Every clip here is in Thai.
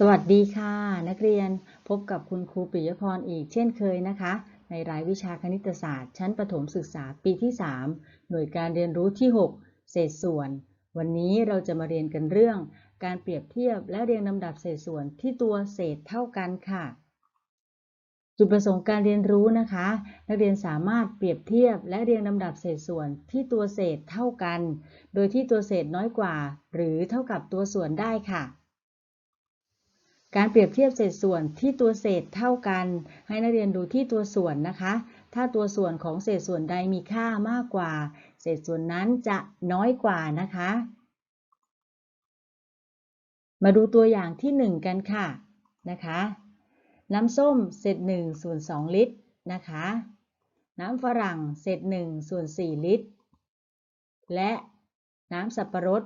สวัสดีค่ะ นักเรียนพบกับคุณครูปิยพรอีกเช่นเคยนะคะ ในรายวิชาคณิตศาสตร์ ชั้นประถมศึกษาปีที่ 3 หน่วยการเรียนรู้ที่ 6 เศษส่วน วันนี้เราจะมาเรียนกันเรื่อง การเปรียบเทียบและเรียงลำดับเศษส่วนที่ตัวเศษเท่ากันค่ะ จุดประสงค์การเรียนรู้นะคะ นักเรียนสามารถเปรียบเทียบและเรียงลำดับเศษส่วนที่ตัวเศษเท่ากัน โดยที่ตัวเศษน้อยกว่า หรือเท่ากับตัวส่วนได้ค่ะ การเปรียบเทียบเศษส่วนที่ตัวเศษเท่ากัน ให้นักเรียนดูที่ตัวส่วนนะคะ ถ้าตัวส่วนของเศษส่วนใดมีค่ามากกว่า เศษส่วนนั้นจะน้อยกว่านะคะ มาดูตัวอย่างที่ 1 กันค่ะนะคะ น้ำส้มเศษ1ส่วน2ลิตรนะคะ น้ำฝรั่งเศษ1ส่วน4ลิตร และน้ำสับปะรด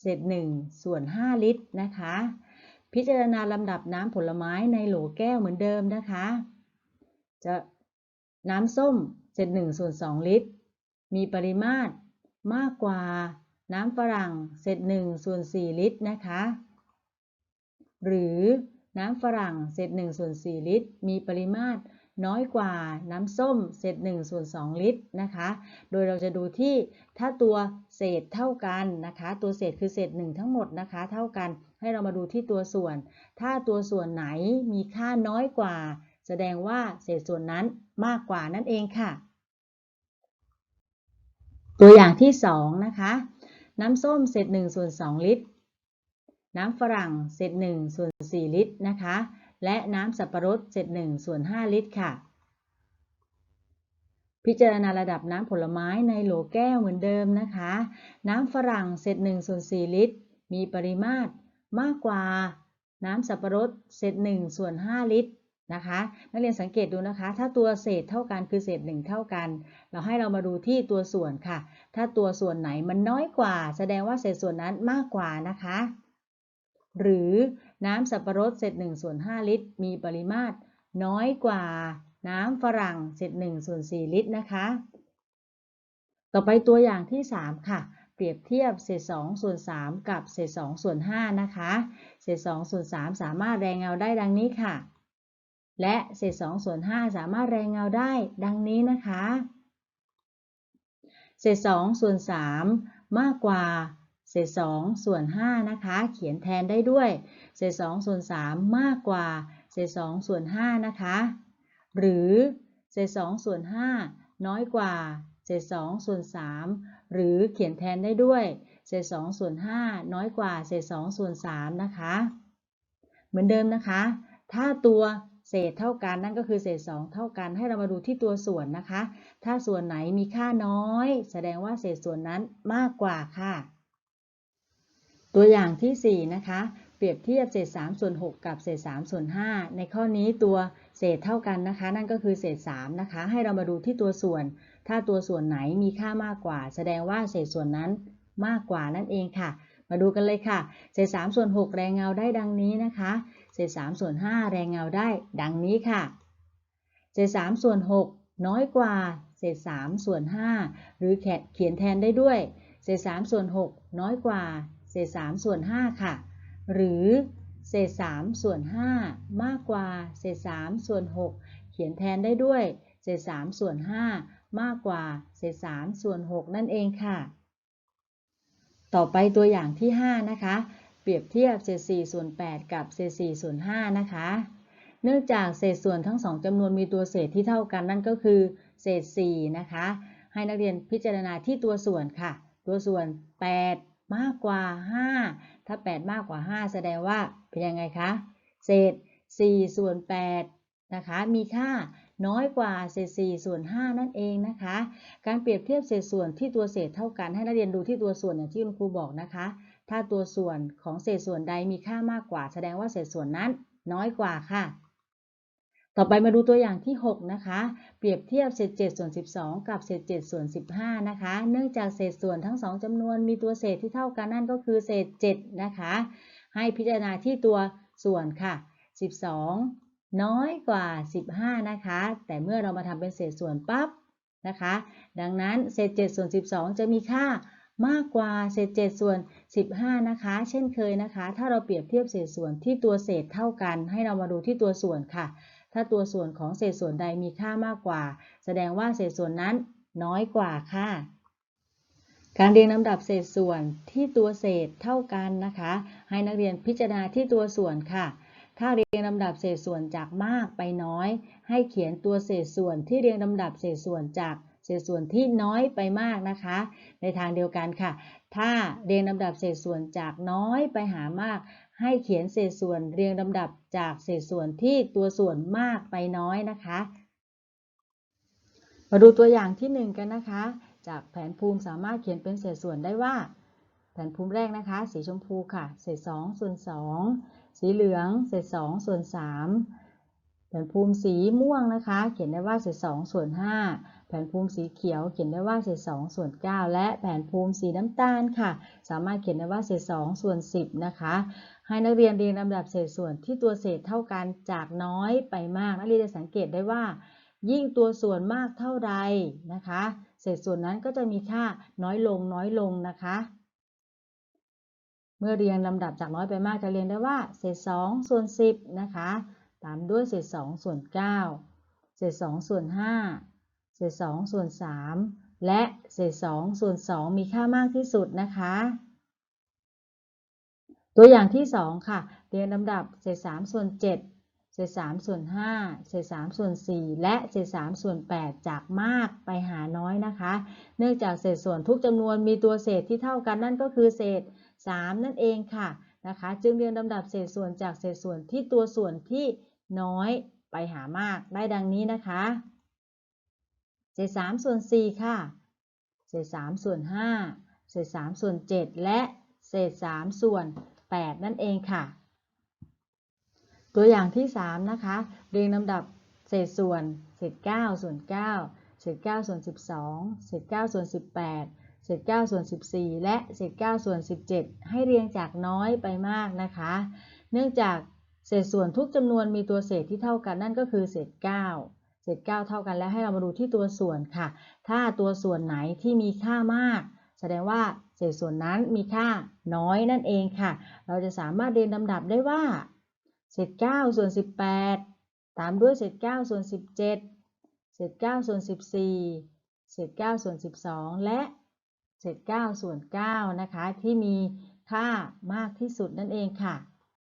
เศษ1ส่วน5ลิตรนะคะ พิจารณาลำดับน้ำผลไม้ในโหลแก้วเหมือนเดิมนะคะ จะน้ำส้มเศษ1ส่วน2ลิตร มีปริมาตรมากกว่าน้ำฝรั่งเศษ1ส่วน4ลิตรนะคะ หรือน้ำฝรั่งเศษ1ส่วน4ลิตร มีปริมาตร น้อยกว่าน้ำส้มเศษ1ส่วน2ลิตรนะคะ โดยเราจะดูที่ถ้าตัวเศษเท่ากันนะคะ ตัวเศษคือเศษ 1 ทั้งหมดนะคะ เท่ากันให้เรามาดูที่ตัวส่วน ถ้าตัวส่วนไหนมีค่าน้อยกว่า แสดงว่าเศษส่วนนั้นมากกว่านั่นเองค่ะ ตัวอย่างที่ 2 นะคะ น้ำส้มเศษ1ส่วน2ลิตร น้ำฝรั่งเศษ1ส่วน4ลิตรนะคะ และน้ำสับปะรดเศษ1ส่วน 5 ลิตรค่ะ พิจารณาระดับน้ำผลไม้ในโหลแก้วเหมือนเดิมนะคะ น้ำฝรั่งเศษ1ส่วน 4 ลิตร มีปริมาตรมากกว่าน้ำสับปะรดเศษ1ส่วน 5 ลิตรนะคะนักเรียนสังเกตดูนะคะ ถ้าตัวเศษเท่ากันคือเศษ 1 เท่ากัน เราให้เรามาดูที่ตัวส่วนค่ะ ถ้าตัวส่วนไหนมันน้อยกว่า แสดงว่าเศษส่วนนั้นมากกว่านะคะ หรือน้ำสับปะรดเศษ1ส่วน5ลิตร มีปริมาตรน้อยกว่าน้ำฝรั่งเศษ1ส่วน4ลิตรนะคะ ต่อไปตัวอย่างที่ 3 ค่ะ เปรียบเทียบเศษ2ส่วน3กับเศษ2ส่วน5นะคะ เศษ2ส่วน3สามารถแรงเงาได้ดังนี้ค่ะ และเศษ2ส่วน5สามารถแรงเงาได้ดังนี้นะคะ เศษ2ส่วน3มากกว่า เศษ2ส่วน5นะคะ เขียนแทนได้ด้วย เศษ2ส่วน3มากกว่า เศษ2ส่วน5นะคะ หรือเศษ2ส่วน5น้อยกว่า เศษ2ส่วน3หรือเขียนแทนได้ด้วย เศษ2ส่วน5น้อยกว่า เศษ2ส่วน3นะคะ เหมือนเดิมนะคะ ถ้าตัวเศษเท่ากันนั่นก็คือเศษ 2 เท่ากันให้เรามาดูที่ตัวส่วนนะคะ ถ้าส่วนไหนมีค่าน้อย แสดงว่าเศษส่วนนั้นมากกว่าค่ะ ตัวอย่างที่ 4 นะคะ เปรียบเทียบเศษ3ส่วน6กับเศษ3ส่วน5ในข้อนี้ตัวเศษเท่ากันนะคะ นั่นก็คือเศษ3นะคะ ให้เรามาดูที่ตัวส่วน ถ้าตัวส่วนไหนมีค่ามากกว่า แสดงว่าเศษส่วนนั้นมากกว่านั่นเองค่ะ มาดูกันเลยค่ะ เศษ3ส่วน6แรงเงาได้ดังนี้นะคะ เศษ3ส่วน5แรงเงาได้ดังนี้ค่ะ เศษ3ส่วน6น้อยกว่า เศษ3ส่วน5หรือเขียนแทนได้ด้วย เศษ3ส่วน6น้อยกว่า เศษ3ส่วน5ค่ะ หรือเศษ3ส่วน5มากกว่าเศษ3ส่วน6เขียนแทนได้ด้วยเศษ3ส่วน5มากกว่าเศษ3ส่วน6นั่นเองค่ะ ต่อไปตัวอย่างที่ 5 นะคะ เปรียบเทียบเศษ4ส่วน8กับเศษ4ส่วน5นะคะ เนื่องจากเศษส่วนทั้งสองจำนวนมีตัวเศษที่เท่ากันนั่นก็คือเศษ4นะคะ ให้นักเรียนพิจารณาที่ตัวส่วนค่ะ ตัวส่วน 8 มากกว่า 5 ถ้า 8 มากกว่า 5 แสดงว่าเป็นยังไงคะ เศษ 4 ส่วน 8 นะคะ มีค่าน้อยกว่าเศษ 4 ส่วน 5 นั่นเองนะคะ การเปรียบเทียบเศษส่วนที่ตัวเศษเท่ากันให้นักเรียนดูที่ตัวส่วนอย่างที่คุณครูบอกนะคะ ถ้าตัวส่วนของเศษส่วนใดมีค่ามากกว่า แสดงว่าเศษส่วนนั้นน้อยกว่าค่ะ ต่อไปมาดูตัวอย่างที่ 6 นะคะ เปรียบเทียบเศษ7ส่วน12 กับเศษ7ส่วน15 นะคะ เนื่องจากเศษส่วนทั้ง 2จำนวนมีตัวเศษที่เท่ากันนั่นก็คือเศษ7นะคะ ให้พิจารณาที่ตัวส่วนค่ะ 12 น้อยกว่า 15 นะคะ แต่เมื่อเรามาทำเป็นเศษส่วนปั๊บนะคะ ดังนั้นเศษ7ส่วน 12 จะมีค่ามากกว่าเศษ7ส่วน 15 นะคะ เช่นเคยนะคะ ถ้าเราเปรียบเทียบเศษส่วนที่ตัวเศษเท่ากัน ให้เรามาดูที่ตัวส่วนค่ะ ถ้าตัวส่วนของเศษส่วนใดมีค่ามากกว่า แสดงว่าเศษส่วนนั้นน้อยกว่าค่ะ การเรียงลำดับเศษส่วนที่ตัวเศษเท่ากันนะคะ ให้นักเรียนพิจารณาที่ตัวส่วนค่ะ ถ้าเรียงลำดับเศษส่วนจากมากไปน้อย ให้เขียนตัวเศษส่วนที่เรียงลำดับเศษส่วนจากเศษส่วนที่น้อยไปมากนะคะ ในทางเดียวกันค่ะ ถ้าเรียงลำดับเศษส่วนจากน้อยไปหามาก ให้เขียนเศษส่วนเรียงลำดับจากเศษส่วนที่ตัวส่วนมากไปน้อยนะคะ มาดูตัวอย่างที่หนึ่งกันนะคะ จากแผนภูมิสามารถเขียนเป็นเศษส่วนได้ว่า แผนภูมิแรกนะคะ สีชมพูค่ะ เศษ2ส่วน2 สีเหลือง เศษ2ส่วน3 แผนภูมิสีม่วงนะคะ เขียนได้ว่าเศษ2ส่วน5แผนภูมิสีเขียวเขียนได้ว่าเศษ2ส่วน9และแผนภูมิสีน้ำตาลค่ะ สามารถเขียนได้ว่าเศษ2ส่วน10นะคะ ให้นักเรียนเรียงลำดับเศษส่วนที่ตัวเศษเท่ากันจากน้อยไปมาก นักเรียนจะสังเกตได้ว่า ยิ่งตัวส่วนมากเท่าใดนะคะ เศษส่วนนั้นก็จะมีค่าน้อยลงน้อยลงนะคะเมื่อเรียงลำดับจากน้อยไปมากจะเรียงได้ว่า เศษ2ส่วน10นะคะ ตามด้วยเศษ2ส่วน9เศษ2ส่วน5เศษ2ส่วน3และเศษ2ส่วน2มีค่ามากที่สุดนะคะ ตัวอย่างที่ 2 ค่ะ เรียงลำดับเศษ3ส่วน7เศษ3ส่วน5เศษ3ส่วน4และเศษ3ส่วน8จากมากไปหาน้อยนะคะ เนื่องจากเศษส่วนทุกจำนวนมีตัวเศษที่เท่ากันนั่นก็คือเศษ 3 นั่นเองค่ะ นะคะ จึงเรียงลำดับเศษส่วนจากเศษส่วนที่ตัวส่วนที่น้อยไปหามากได้ดังนี้นะคะ เศษ3ส่วน4ค่ะ เศษ3ส่วน5เศษ3ส่วน7และเศษ3ส่วน8นั่นเองค่ะ ตัวอย่างที่3นะคะ เรียงลำดับเศษส่วน เศษ9ส่วน9เศษ9ส่วน12เศษ9ส่วน18 เศษ9ส่วน14 และเศษ9ส่วน17 ให้เรียงจากน้อยไปมากนะคะ เนื่องจากเศษส่วนทุกจำนวนมีตัวเศษที่เท่ากันนั่นก็คือเศษ 9 เศษ 9 เท่ากันแล้วให้เรามาดูที่ตัวส่วนค่ะ ถ้าตัวส่วนไหนที่มีค่ามาก แสดงว่าเศษส่วนนั้นมีค่าน้อยนั่นเองค่ะ เราจะสามารถเรียนลำดับได้ว่า เศษ 9 ส่วน 18 ตามด้วยเศษ 9 ส่วน 17 เศษ 9 ส่วน 14 เศษ 9 ส่วน 12 และ เศษ9ส่วน9นะคะที่มีค่ามากที่สุดนั่นเองค่ะ